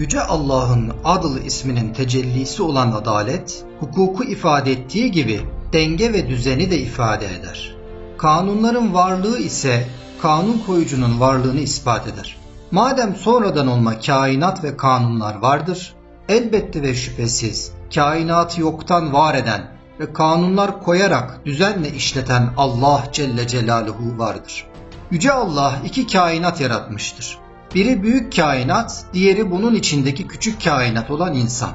Yüce Allah'ın adıl isminin tecellisi olan adalet, hukuku ifade ettiği gibi denge ve düzeni de ifade eder. Kanunların varlığı ise kanun koyucunun varlığını ispat eder. Madem sonradan olma kainat ve kanunlar vardır, elbette ve şüphesiz kainatı yoktan var eden ve kanunlar koyarak düzenle işleten Allah Celle Celaluhu vardır. Yüce Allah iki kainat yaratmıştır. Biri büyük kainat, diğeri bunun içindeki küçük kainat olan insan.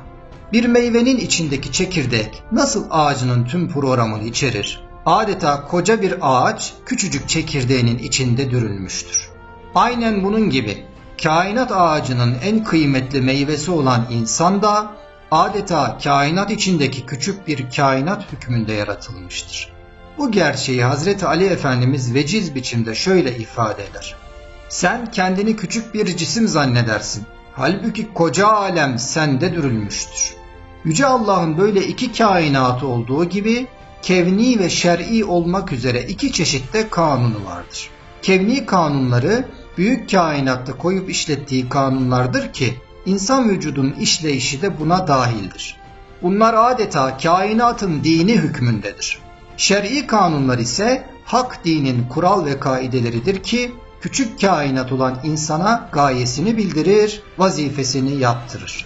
Bir meyvenin içindeki çekirdek nasıl ağacının tüm programını içerir? Adeta koca bir ağaç küçücük çekirdeğinin içinde dürülmüştür. Aynen bunun gibi kainat ağacının en kıymetli meyvesi olan insan da adeta kainat içindeki küçük bir kainat hükmünde yaratılmıştır. Bu gerçeği Hazreti Ali Efendimiz veciz biçimde şöyle ifade eder. Sen kendini küçük bir cisim zannedersin. Halbuki koca alem sende dürülmüştür. Yüce Allah'ın böyle iki kainatı olduğu gibi kevni ve şer'i olmak üzere iki çeşitte kanunu vardır. Kevni kanunları büyük kainatta koyup işlettiği kanunlardır ki insan vücudunun işleyişi de buna dahildir. Bunlar adeta kainatın dini hükmündedir. Şer'i kanunlar ise hak dinin kural ve kaideleridir ki küçük kainat olan insana gayesini bildirir, vazifesini yaptırır.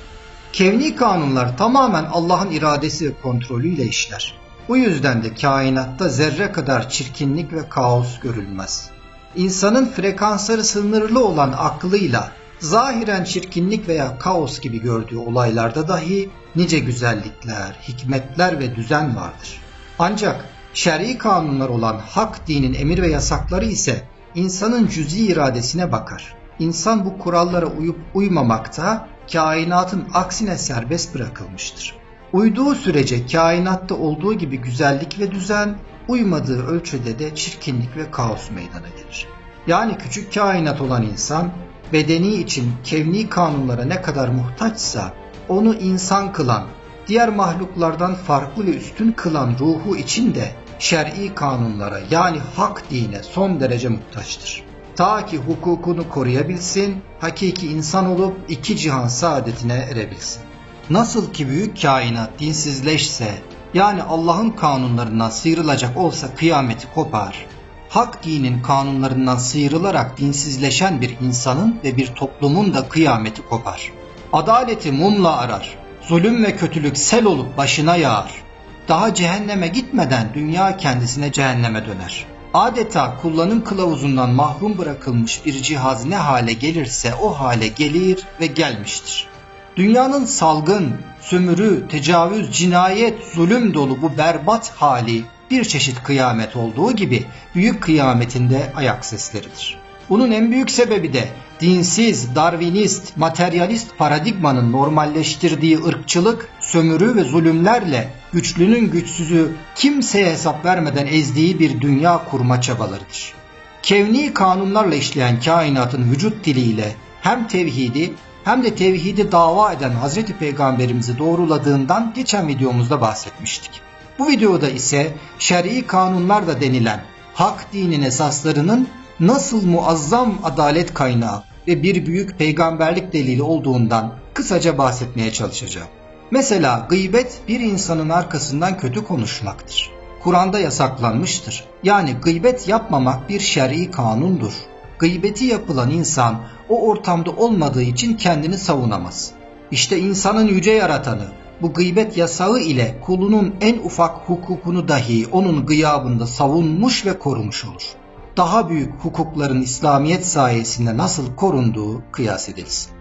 Kevni kanunlar tamamen Allah'ın iradesi ve kontrolüyle işler. Bu yüzden de kainatta zerre kadar çirkinlik ve kaos görülmez. İnsanın frekansları sınırlı olan aklıyla zahiren çirkinlik veya kaos gibi gördüğü olaylarda dahi nice güzellikler, hikmetler ve düzen vardır. Ancak şer'i kanunlar olan hak dinin emir ve yasakları ise insanın cüzi iradesine bakar. İnsan bu kurallara uyup uymamakta kainatın aksine serbest bırakılmıştır. Uyduğu sürece kainatta olduğu gibi güzellik ve düzen, uymadığı ölçüde de çirkinlik ve kaos meydana gelir. Yani küçük kainat olan insan bedeni için kevni kanunlara ne kadar muhtaçsa onu insan kılan, diğer mahluklardan farklı ve üstün kılan ruhu için de şer'i kanunlara yani hak dine son derece muhtaçtır. Ta ki hukukunu koruyabilsin, hakiki insan olup iki cihan saadetine erebilsin. Nasıl ki büyük kainat dinsizleşse, yani Allah'ın kanunlarından sıyrılacak olsa kıyameti kopar, hak dinin kanunlarından sıyrılarak dinsizleşen bir insanın ve bir toplumun da kıyameti kopar. Adaleti mumla arar, zulüm ve kötülük sel olup başına yağar. Daha cehenneme gitmeden dünya kendisine cehenneme döner. Adeta kullanım kılavuzundan mahrum bırakılmış bir cihaz ne hale gelirse o hale gelir ve gelmiştir. Dünyanın salgın, sömürü, tecavüz, cinayet, zulüm dolu bu berbat hali bir çeşit kıyamet olduğu gibi büyük kıyametinde ayak sesleridir. Bunun en büyük sebebi de dinsiz, darwinist, materyalist paradigmanın normalleştirdiği ırkçılık, sömürü ve zulümlerle güçlünün güçsüzü kimseye hesap vermeden ezdiği bir dünya kurma çabalarıdır. Kevni kanunlarla işleyen kainatın vücut diliyle hem tevhidi hem de tevhidi dava eden Hazreti Peygamberimizi doğruladığından geçen videomuzda bahsetmiştik. Bu videoda ise şer'i kanunlar da denilen hak dinin esaslarının nasıl muazzam adalet kaynağı ve bir büyük peygamberlik delili olduğundan kısaca bahsetmeye çalışacağım. Mesela gıybet bir insanın arkasından kötü konuşmaktır. Kur'an'da yasaklanmıştır. Yani gıybet yapmamak bir şer'i kanundur. Gıybeti yapılan insan o ortamda olmadığı için kendini savunamaz. İşte insanın yüce yaratanı bu gıybet yasağı ile kulunun en ufak hukukunu dahi onun gıyabında savunmuş ve korumuş olur. Daha büyük hukukların İslamiyet sayesinde nasıl korunduğu kıyas edilsin.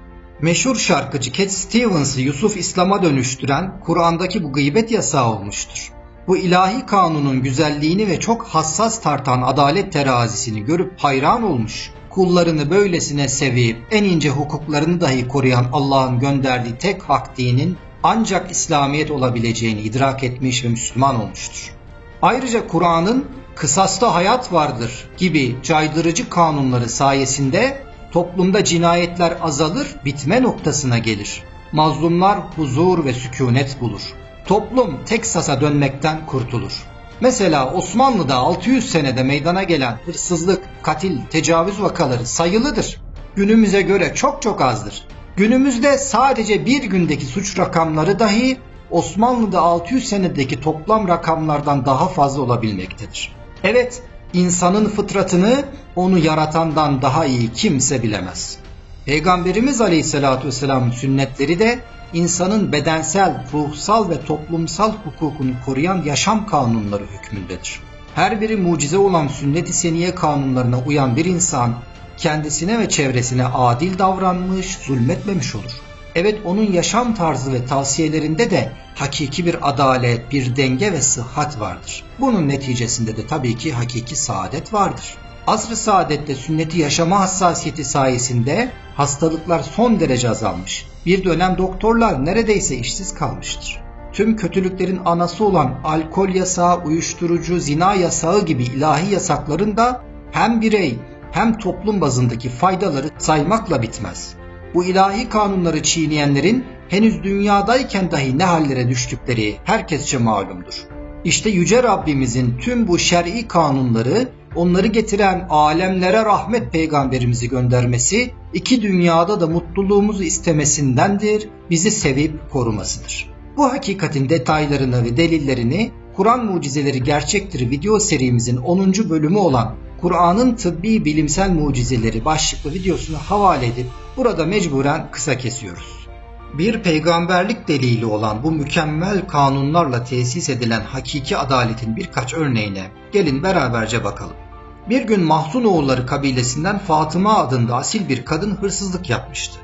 Meşhur şarkıcı Cat Stevens'ı Yusuf İslam'a dönüştüren Kur'an'daki bu gıybet yasağı olmuştur. Bu ilahi kanunun güzelliğini ve çok hassas tartan adalet terazisini görüp hayran olmuş, kullarını böylesine sevip en ince hukuklarını dahi koruyan Allah'ın gönderdiği tek hak dinin ancak İslamiyet olabileceğini idrak etmiş ve Müslüman olmuştur. Ayrıca Kur'an'ın kısasta hayat vardır gibi caydırıcı kanunları sayesinde toplumda cinayetler azalır, bitme noktasına gelir. Mazlumlar huzur ve sükunet bulur. Toplum Teksas'a dönmekten kurtulur. Mesela Osmanlı'da 600 senede meydana gelen hırsızlık, katil, tecavüz vakaları sayılıdır. Günümüze göre çok çok azdır. Günümüzde sadece bir gündeki suç rakamları dahi Osmanlı'da 600 senedeki toplam rakamlardan daha fazla olabilmektedir. Evet, insanın fıtratını onu yaratandan daha iyi kimse bilemez. Peygamberimiz Aleyhisselatü Vesselam'ın sünnetleri de insanın bedensel, ruhsal ve toplumsal hukukunu koruyan yaşam kanunları hükmündedir. Her biri mucize olan sünnet-i seniye kanunlarına uyan bir insan kendisine ve çevresine adil davranmış, zulmetmemiş olur. Evet onun yaşam tarzı ve tavsiyelerinde de hakiki bir adalet, bir denge ve sıhhat vardır. Bunun neticesinde de tabii ki hakiki saadet vardır. Asr-ı saadette sünneti yaşama hassasiyeti sayesinde hastalıklar son derece azalmış. Bir dönem doktorlar neredeyse işsiz kalmıştır. Tüm kötülüklerin anası olan alkol yasağı, uyuşturucu, zina yasağı gibi ilahi yasakların da hem birey hem toplum bazındaki faydaları saymakla bitmez. Bu ilahi kanunları çiğneyenlerin henüz dünyadayken dahi ne hallere düştükleri herkesçe malumdur. İşte Yüce Rabbimizin tüm bu şer'i kanunları onları getiren alemlere rahmet peygamberimizi göndermesi iki dünyada da mutluluğumuzu istemesindendir, bizi sevip korumasıdır. Bu hakikatin detaylarını ve delillerini Kur'an Mucizeleri Gerçektir video serimizin 10. bölümü olan Kur'an'ın tıbbi bilimsel mucizeleri başlıklı videosunu havale edip burada mecburen kısa kesiyoruz. Bir peygamberlik delili olan bu mükemmel kanunlarla tesis edilen hakiki adaletin birkaç örneğine gelin beraberce bakalım. Bir gün Mahzunoğulları kabilesinden Fatıma adında asil bir kadın hırsızlık yapmıştı.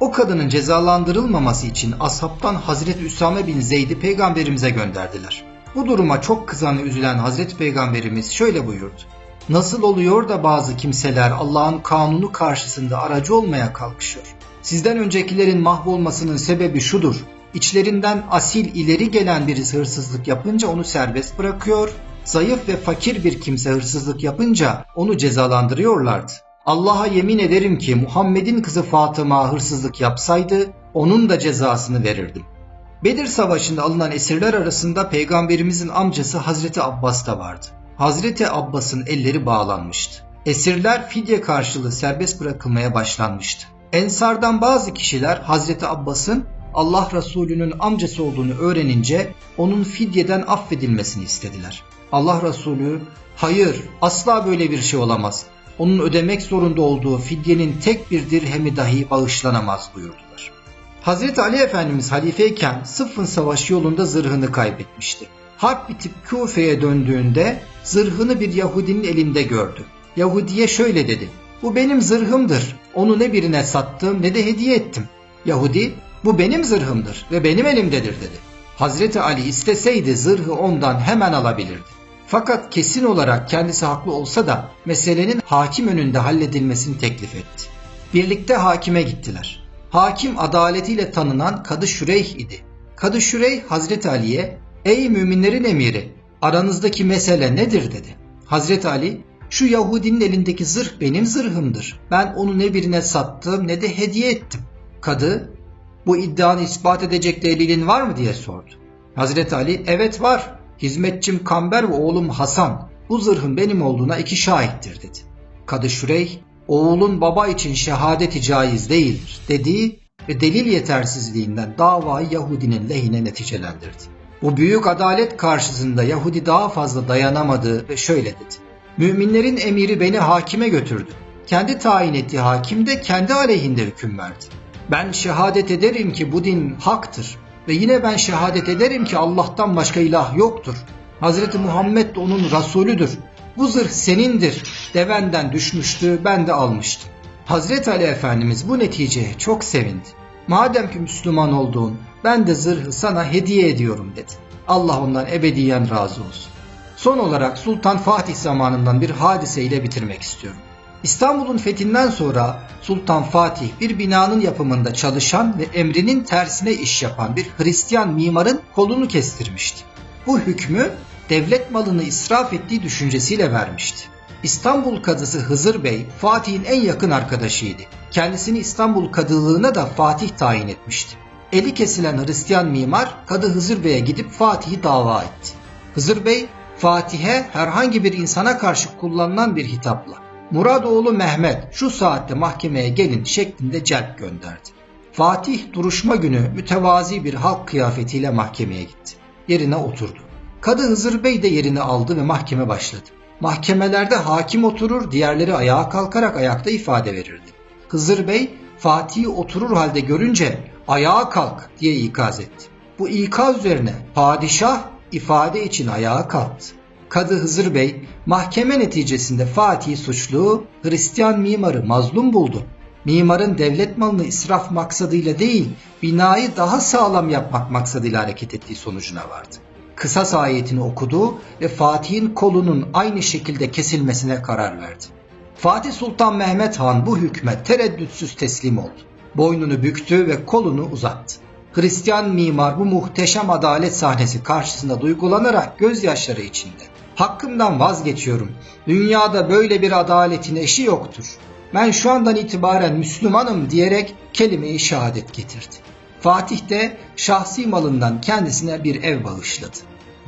O kadının cezalandırılmaması için ashabtan Hazreti Üsame bin Zeyd'i peygamberimize gönderdiler. Bu duruma çok kızan ve üzülen Hazreti Peygamberimiz şöyle buyurdu. Nasıl oluyor da bazı kimseler Allah'ın kanunu karşısında aracı olmaya kalkışıyor? Sizden öncekilerin mahvolmasının sebebi şudur. İçlerinden asil ileri gelen birisi hırsızlık yapınca onu serbest bırakıyor, zayıf ve fakir bir kimse hırsızlık yapınca onu cezalandırıyorlardı. Allah'a yemin ederim ki Muhammed'in kızı Fatıma hırsızlık yapsaydı onun da cezasını verirdim. Bedir Savaşı'nda alınan esirler arasında peygamberimizin amcası Hazreti Abbas da vardı. Hazreti Abbas'ın elleri bağlanmıştı. Esirler fidye karşılığı serbest bırakılmaya başlanmıştı. Ensardan bazı kişiler Hazreti Abbas'ın Allah Resulü'nün amcası olduğunu öğrenince onun fidyeden affedilmesini istediler. Allah Resulü hayır asla böyle bir şey olamaz. Onun ödemek zorunda olduğu fidyenin tek bir dirhemi dahi bağışlanamaz buyurdular. Hazreti Ali Efendimiz halifeyken Sıffın Savaşı yolunda zırhını kaybetmişti. Harp bitip Kufe'ye döndüğünde zırhını bir Yahudinin elinde gördü. Yahudiye şöyle dedi. Bu benim zırhımdır. Onu ne birine sattım ne de hediye ettim. Yahudi bu benim zırhımdır ve benim elimdedir dedi. Hazreti Ali isteseydi zırhı ondan hemen alabilirdi. Fakat kesin olarak kendisi haklı olsa da meselenin hakim önünde halledilmesini teklif etti. Birlikte hakime gittiler. Hakim adaletiyle tanınan Kadı Şüreyh idi. Kadı Şüreyh Hazreti Ali'ye ''Ey müminlerin emiri aranızdaki mesele nedir?'' dedi. Hazreti Ali ''Şu Yahudinin elindeki zırh benim zırhımdır. Ben onu ne birine sattım ne de hediye ettim.'' Kadı ''Bu iddianı ispat edecek delilin var mı?'' diye sordu. Hazreti Ali ''Evet var. Hizmetçim Kamber ve oğlum Hasan bu zırhın benim olduğuna iki şahittir.'' dedi. Kadı Şüreyh oğulun baba için şehadeti caiz değildir dediği ve delil yetersizliğinden davayı Yahudinin lehine neticelendirdi. Bu büyük adalet karşısında Yahudi daha fazla dayanamadı ve şöyle dedi. Müminlerin emiri beni hakime götürdü. Kendi tayin ettiği hakim de kendi aleyhinde hüküm verdi. Ben şehadet ederim ki bu din haktır ve yine ben şehadet ederim ki Allah'tan başka ilah yoktur. Hazreti Muhammed de onun Resulüdür. Bu zırh senindir. Devenden düşmüştü ben de almıştım. Hazreti Ali Efendimiz bu neticeye çok sevindi. Madem ki Müslüman olduğun ben de zırhı sana hediye ediyorum dedi. Allah ondan ebediyen razı olsun. Son olarak Sultan Fatih zamanından bir hadise ile bitirmek istiyorum. İstanbul'un fethinden sonra Sultan Fatih bir binanın yapımında çalışan ve emrinin tersine iş yapan bir Hristiyan mimarın kolunu kestirmişti. Bu hükmü devlet malını israf ettiği düşüncesiyle vermişti. İstanbul Kadısı Hızır Bey Fatih'in en yakın arkadaşıydı. Kendisini İstanbul Kadılığına da Fatih tayin etmişti. Eli kesilen Hristiyan mimar Kadı Hızır Bey'e gidip Fatih'i dava etti. Hızır Bey Fatih'e herhangi bir insana karşı kullanılan bir hitapla Muradoğlu Mehmet şu saatte mahkemeye gelin şeklinde celp gönderdi. Fatih duruşma günü mütevazi bir halk kıyafetiyle mahkemeye gitti. Yerine oturdu. Kadı Hızır Bey de yerini aldı ve mahkeme başladı. Mahkemelerde hakim oturur, diğerleri ayağa kalkarak ayakta ifade verirdi. Hızır Bey Fatih'i oturur halde görünce ayağa kalk diye ikaz etti. Bu ikaz üzerine padişah ifade için ayağa kalktı. Kadı Hızır Bey mahkeme neticesinde Fatih'i suçlu, Hristiyan mimarı mazlum buldu. Mimarın devlet malını israf maksadıyla değil, binayı daha sağlam yapmak maksadıyla hareket ettiği sonucuna vardı. Kısas ayetini okudu ve Fatih'in kolunun aynı şekilde kesilmesine karar verdi. Fatih Sultan Mehmet Han bu hükme tereddütsüz teslim oldu. Boynunu büktü ve kolunu uzattı. Hristiyan mimar bu muhteşem adalet sahnesi karşısında duygulanarak gözyaşları içinde. Hakkımdan vazgeçiyorum. Dünyada böyle bir adaletin eşi yoktur. Ben şu andan itibaren Müslümanım diyerek kelime-i şehadet getirdi. Fatih de şahsi malından kendisine bir ev bağışladı.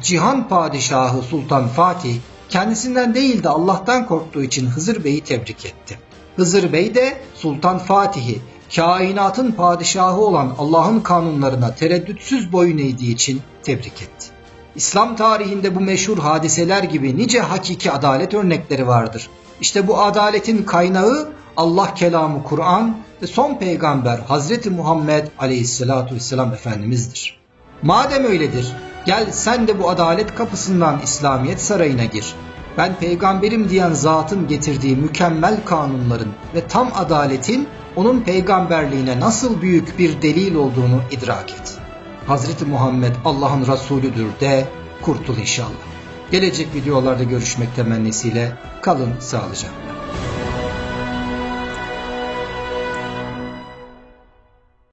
Cihan Padişahı Sultan Fatih kendisinden değil de Allah'tan korktuğu için Hızır Bey'i tebrik etti. Hızır Bey de Sultan Fatih'i kainatın padişahı olan Allah'ın kanunlarına tereddütsüz boyun eğdiği için tebrik etti. İslam tarihinde bu meşhur hadiseler gibi nice hakiki adalet örnekleri vardır. İşte bu adaletin kaynağı Allah kelamı Kur'an ve son peygamber Hazreti Muhammed Aleyhisselatu Vesselam Efendimiz'dir. Madem öyledir, gel sen de bu adalet kapısından İslamiyet sarayına gir. Ben peygamberim diyen zatın getirdiği mükemmel kanunların ve tam adaletin onun peygamberliğine nasıl büyük bir delil olduğunu idrak et. Hazreti Muhammed Allah'ın Resulüdür de kurtul inşallah. Gelecek videolarda görüşmek temennisiyle kalın sağlıcakla.